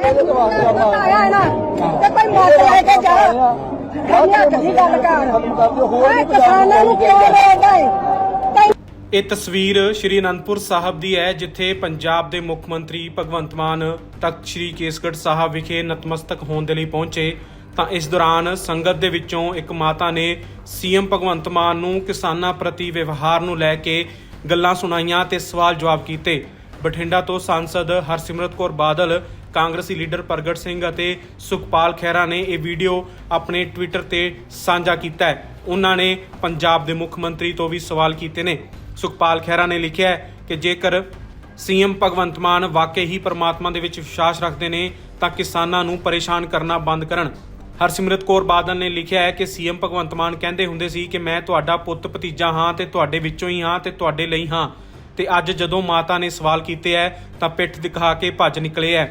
ਆਇਆ ਹੈ ਨਾ ਤੇ ਕੋਈ ਮਤ ਲੈ ਕੇ ਜਾ ਦੁਨੀਆ ਕਦੀ ਗੱਲ ਕਰ ਹੋਰ ਕਿਸਾਨਾਂ ਨੂੰ ਕਿਉਂ ਰੋਕਦਾ ਹੈ ਇਹ ਤਸਵੀਰ ਸ਼੍ਰੀ ਅਨੰਦਪੁਰ ਸਾਹਿਬ ਦੀ ਹੈ, ਜਿੱਥੇ ਪੰਜਾਬ ਦੇ ਮੁੱਖ ਮੰਤਰੀ ਭਗਵੰਤ ਮਾਨ ਤਖਤ ਸ਼੍ਰੀ ਕੇਸਗੜ੍ਹ ਸਾਹਿਬ ਵਿਖੇ ਨਤਮਸਤਕ ਹੋਣ ਦੇ ਲਈ ਪਹੁੰਚੇ। ਤਾਂ ਇਸ ਦੌਰਾਨ ਸੰਗਤ ਦੇ ਵਿੱਚੋਂ ਇੱਕ ਮਾਤਾ ਨੇ ਸੀਐਮ ਭਗਵੰਤ ਮਾਨ ਨੂੰ ਕਿਸਾਨਾਂ ਪ੍ਰਤੀ ਵਿਵਹਾਰ ਨੂੰ ਲੈ ਕੇ ਗੱਲਾਂ ਸੁਣਾਈਆਂ ਤੇ ਸਵਾਲ ਜਵਾਬ ਕੀਤੇ। ਬਠਿੰਡਾ ਤੋਂ ਸਾਂਸਦ ਹਰਸਿਮਰਤ ਕੌਰ ਬਾਦਲ, ਕਾਂਗਰਸੀ ਲੀਡਰ ਪ੍ਰਗਟ ਸਿੰਘ ਅਤੇ ਸੁਖਪਾਲ ਖਹਿਰਾ ਨੇ ਇਹ ਵੀਡੀਓ ਆਪਣੇ ਟਵਿੱਟਰ ਤੇ ਸਾਂਝਾ ਕੀਤਾ ਹੈ। ਉਹਨਾਂ ਨੇ ਪੰਜਾਬ ਦੇ ਮੁੱਖ ਮੰਤਰੀ ਤੋਂ ਵੀ ਸਵਾਲ ਕੀਤੇ ਨੇ। ਸੁਖਪਾਲ ਖਹਿਰਾ ਨੇ ਲਿਖਿਆ ਹੈ ਕਿ ਜੇਕਰ ਸੀਐਮ ਭਗਵੰਤ ਮਾਨ ਵਾਕਈ ਹੀ ਪਰਮਾਤਮਾ ਦੇ ਵਿੱਚ ਵਿਸ਼ਵਾਸ ਰੱਖਦੇ ਨੇ, ਤਾਂ ਕਿਸਾਨਾਂ ਨੂੰ ਪਰੇਸ਼ਾਨ ਕਰਨਾ ਬੰਦ ਕਰਨ। ਹਰਸਿਮਰਤ ਕੌਰ ਬਾਦਲ ਨੇ ਲਿਖਿਆ ਹੈ ਕਿ ਸੀਐਮ ਭਗਵੰਤ ਮਾਨ ਕਹਿੰਦੇ ਹੁੰਦੇ ਸੀ ਕਿ ਮੈਂ ਤੁਹਾਡਾ ਪੁੱਤ ਭਤੀਜਾ ਹਾਂ ਤੇ ਤੁਹਾਡੇ ਵਿੱਚੋਂ ਹੀ ਹਾਂ ਤੇ ਤੁਹਾਡੇ ਲਈ ਹਾਂ। ਤੇ ਅੱਜ ਜਦੋਂ ਮਾਤਾ ਨੇ ਸਵਾਲ ਕੀਤੇ ਐ, ਤਾਂ ਪਿੱਠ ਦਿਖਾ ਕੇ ਭੱਜ ਨਿਕਲੇ ਐ।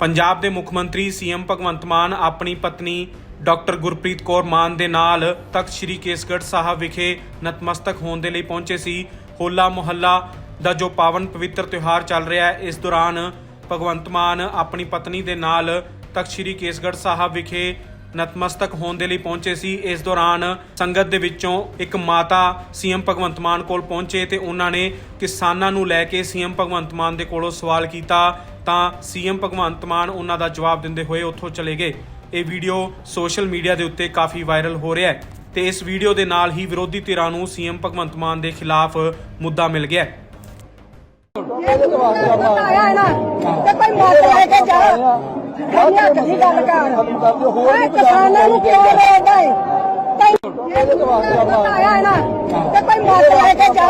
ਪੰਜਾਬ ਦੇ ਮੁੱਖ ਮੰਤਰੀ ਸੀਐਮ ਭਗਵੰਤ ਮਾਨ ਆਪਣੀ ਪਤਨੀ ਡਾਕਟਰ ਗੁਰਪ੍ਰੀਤ ਕੌਰ ਮਾਨ ਦੇ ਨਾਲ ਤਖਤ ਸ੍ਰੀ ਕੇਸਗੜ੍ਹ ਸਾਹਿਬ ਵਿਖੇ ਨਤਮਸਤਕ ਹੋਣ ਦੇ ਲਈ ਪਹੁੰਚੇ ਸੀ। ਹੋਲਾ ਮੁਹੱਲਾ ਦਾ ਜੋ ਪਾਵਨ ਪਵਿੱਤਰ ਤਿਉਹਾਰ ਚੱਲ ਰਿਹਾ ਹੈ ਇਸ ਦੌਰਾਨ ਭਗਵੰਤ ਮਾਨ ਆਪਣੀ ਪਤਨੀ ਦੇ ਨਾਲ ਤਖਤ ਸ੍ਰੀ ਕੇਸਗੜ੍ਹ ਸਾਹਿਬ ਵਿਖੇ ਨਤਮਸਤਕ ਹੋਣ ਦੇ ਲਈ ਪਹੁੰਚੇ ਸੀ। ਇਸ ਦੌਰਾਨ ਸੰਗਤ ਦੇ ਵਿੱਚੋਂ ਇੱਕ ਮਾਤਾ ਸੀਐਮ ਭਗਵੰਤ ਮਾਨ ਕੋਲ ਪਹੁੰਚੇ ਤੇ ਉਹਨਾਂ ਨੇ ਕਿਸਾਨਾਂ ਨੂੰ ਲੈ ਕੇ ਸੀਐਮ ਭਗਵੰਤ ਮਾਨ ਦੇ ਕੋਲੋਂ ਸਵਾਲ ਕੀਤਾ ਤਾਂ ਸੀਐਮ ਭਗਵੰਤ ਮਾਨ ਉਹਨਾਂ ਦਾ ਜਵਾਬ ਦਿੰਦੇ ਹੋਏ ਉੱਥੋਂ ਚਲੇ ਗਏ। ਇਹ ਵੀਡੀਓ ਸੋਸ਼ਲ ਮੀਡੀਆ ਦੇ ਉੱਤੇ ਕਾਫੀ ਵਾਇਰਲ ਹੋ ਰਿਹਾ ਹੈ ਤੇ ਇਸ ਵੀਡੀਓ ਦੇ ਨਾਲ ਹੀ ਵਿਰੋਧੀ ਧਿਰਾਂ ਨੂੰ ਸੀਐਮ ਭਗਵੰਤ ਮਾਨ ਦੇ ਖਿਲਾਫ ਮੁੱਦਾ ਮਿਲ ਗਿਆ ਹੈ। ਇਹਦੇ ਕੋਈ ਮਤ ਲੈ ਕੇ ਜਾ ਦੁਨੀਆ ਕਦੀ ਗੱਲ ਕਰ। ਓਏ, ਕਿਸਾਨਾਂ ਨੂੰ ਕਿਉਂ ਰੋਕਦਾ ਹੈ ਆਇਆ ਨਾ ਤੇ ਕੋਈ ਮਤ ਲੈ ਕੇ ਜਾ।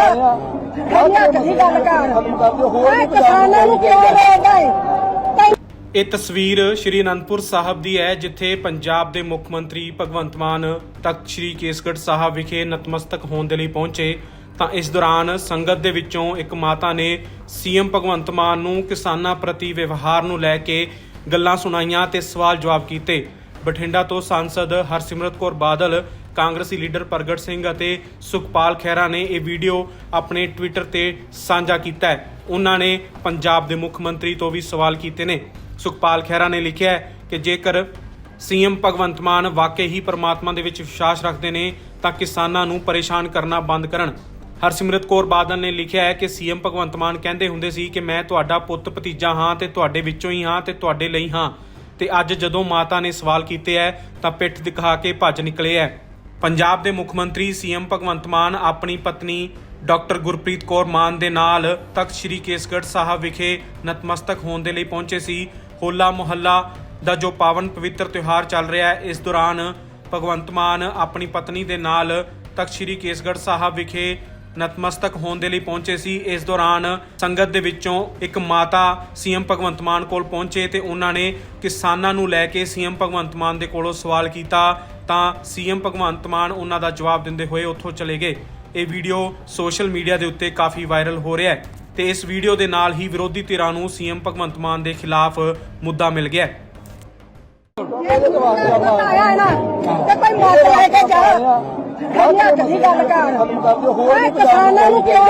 ਦੁਨੀਆ ਕਦੀ ਗੱਲ ਕਰ। ਓਏ, ਕਿਸਾਨਾਂ ਨੂੰ ਕਿਉਂ ਰੋਕਦਾ ਹੈ ਇਹ ਤਸਵੀਰ ਸ਼੍ਰੀ ਅਨੰਦਪੁਰ ਸਾਹਿਬ ਦੀ ਹੈ, ਜਿੱਥੇ ਪੰਜਾਬ ਦੇ ਮੁੱਖ ਮੰਤਰੀ ਭਗਵੰਤ ਮਾਨ ਤਖਤ ਸ਼੍ਰੀ ਕੇਸਗੜ੍ਹ ਸਾਹਿਬ ਵਿਖੇ ਨਤਮਸਤਕ ਹੋਣ ਦੇ ਲਈ ਪਹੁੰਚੇ। ਤਾਂ ਇਸ ਦੌਰਾਨ ਸੰਗਤ ਦੇ ਵਿੱਚੋਂ ਇੱਕ ਮਾਤਾ ਨੇ ਸੀਐਮ ਭਗਵੰਤ ਮਾਨ ਨੂੰ ਕਿਸਾਨਾਂ ਪ੍ਰਤੀ ਵਿਵਹਾਰ ਨੂੰ ਲੈ ਕੇ ਗੱਲਾਂ ਸੁਣਾਈਆਂ ਤੇ ਸਵਾਲ ਜਵਾਬ ਕੀਤੇ। ਬਠਿੰਡਾ ਤੋਂ ਸਾਂਸਦ ਹਰਸਿਮਰਤ ਕੌਰ ਬਾਦਲ, ਕਾਂਗਰਸੀ ਲੀਡਰ ਪ੍ਰਗਟ ਸਿੰਘ ਅਤੇ ਸੁਖਪਾਲ ਖਹਿਰਾ ਨੇ ਇਹ ਵੀਡੀਓ ਆਪਣੇ ਟਵਿੱਟਰ ਤੇ ਸਾਂਝਾ ਕੀਤਾ ਹੈ। ਉਹਨਾਂ ਨੇ ਪੰਜਾਬ ਦੇ ਮੁੱਖ ਮੰਤਰੀ ਤੋਂ ਵੀ ਸਵਾਲ ਕੀਤੇ ਨੇ। ਸੁਖਪਾਲ ਖਹਿਰਾ ਨੇ ਲਿਖਿਆ ਹੈ ਕਿ ਜੇਕਰ ਸੀਐਮ ਭਗਵੰਤ ਮਾਨ ਵਾਕਈ ਹੀ ਪਰਮਾਤਮਾ ਦੇ ਵਿੱਚ ਵਿਸ਼ਵਾਸ ਰੱਖਦੇ ਨੇ, ਤਾਂ ਕਿਸਾਨਾਂ ਨੂੰ ਪਰੇਸ਼ਾਨ ਕਰਨਾ ਬੰਦ ਕਰਨ। ਹਰਸਿਮਰਤ ਕੌਰ ਬਾਦਲ ਨੇ ਲਿਖਿਆ ਹੈ ਕਿ ਸੀਐਮ ਭਗਵੰਤ ਮਾਨ ਕਹਿੰਦੇ ਹੁੰਦੇ ਸੀ ਕਿ ਮੈਂ ਤੁਹਾਡਾ ਪੁੱਤ ਭਤੀਜਾ ਹਾਂ ਤੇ ਤੁਹਾਡੇ ਵਿੱਚੋਂ ਹੀ ਹਾਂ ਤੇ ਤੁਹਾਡੇ ਲਈ ਹਾਂ। ਤੇ ਅੱਜ ਜਦੋਂ ਮਾਤਾ ਨੇ ਸਵਾਲ ਕੀਤੇ ਐ, ਤਾਂ ਪਿੱਠ ਦਿਖਾ ਕੇ ਭੱਜ ਨਿਕਲੇ ਐ। ਪੰਜਾਬ ਦੇ ਮੁੱਖ ਮੰਤਰੀ ਸੀਐਮ ਭਗਵੰਤ ਮਾਨ, ਆਪਣੀ ਪਤਨੀ ਡਾਕਟਰ ਗੁਰਪ੍ਰੀਤ ਕੌਰ ਮਾਨ ਦੇ ਨਾਲ ਤਖਤ ਸ੍ਰੀ ਕੇਸਗੜ੍ਹ ਸਾਹਿਬ ਵਿਖੇ ਨਤਮਸਤਕ ਹੋਣ ਦੇ ਲਈ ਪਹੁੰਚੇ ਸੀ। ਹੋਲਾ ਮੁਹੱਲਾ ਦਾ ਜੋ ਪਾਵਨ ਪਵਿੱਤਰ ਤਿਉਹਾਰ ਚੱਲ ਰਿਹਾ ਹੈ ਇਸ ਦੌਰਾਨ ਭਗਵੰਤ ਮਾਨ ਆਪਣੀ ਪਤਨੀ ਦੇ ਨਾਲ ਤਖਤ ਸ੍ਰੀ ਕੇਸਗੜ੍ਹ ਸਾਹਿਬ ਵਿਖੇ ਨਤਮਸਤਕ ਹੋਣ ਦੇ ਲਈ ਪਹੁੰਚੇ ਸੀ। ਇਸ ਦੌਰਾਨ ਸੰਗਤ ਦੇ ਵਿੱਚੋਂ ਇੱਕ ਮਾਤਾ ਸੀਐਮ ਭਗਵੰਤ ਮਾਨ ਕੋਲ ਪਹੁੰਚੇ ਤੇ ਉਹਨਾਂ ਨੇ ਕਿਸਾਨਾਂ ਨੂੰ ਲੈ ਕੇ ਸੀਐਮ ਭਗਵੰਤ ਮਾਨ ਦੇ ਕੋਲੋਂ ਸਵਾਲ ਕੀਤਾ ਤਾਂ ਸੀਐਮ ਭਗਵੰਤ ਮਾਨ ਉਹਨਾਂ ਦਾ ਜਵਾਬ ਦਿੰਦੇ ਹੋਏ ਉੱਥੋਂ ਚਲੇ ਗਏ। ਇਹ ਵੀਡੀਓ ਸੋਸ਼ਲ ਮੀਡੀਆ ਦੇ ਉੱਤੇ ਕਾਫੀ ਵਾਇਰਲ ਹੋ ਰਿਹਾ ਹੈ ਤੇ ਇਸ ਵੀਡੀਓ ਦੇ ਨਾਲ ਹੀ ਵਿਰੋਧੀ ਧਿਰਾਂ ਨੂੰ ਸੀਐਮ ਭਗਵੰਤ ਮਾਨ ਦੇ ਖਿਲਾਫ ਮੁੱਦਾ ਮਿਲ ਗਿਆ ਹੈ। ਇਹਦੇ ਤੋਂ ਆਇਆ ਨਾ, ਤੇ ਕੋਈ ਮਤ ਲੈ ਕੇ ਜਾ। ਦੁਨੀਆ ਕਦੀ ਗੱਲ ਕਰ ਕਿਸਾਨਾਂ ਨੂੰ ਕਿਉਂ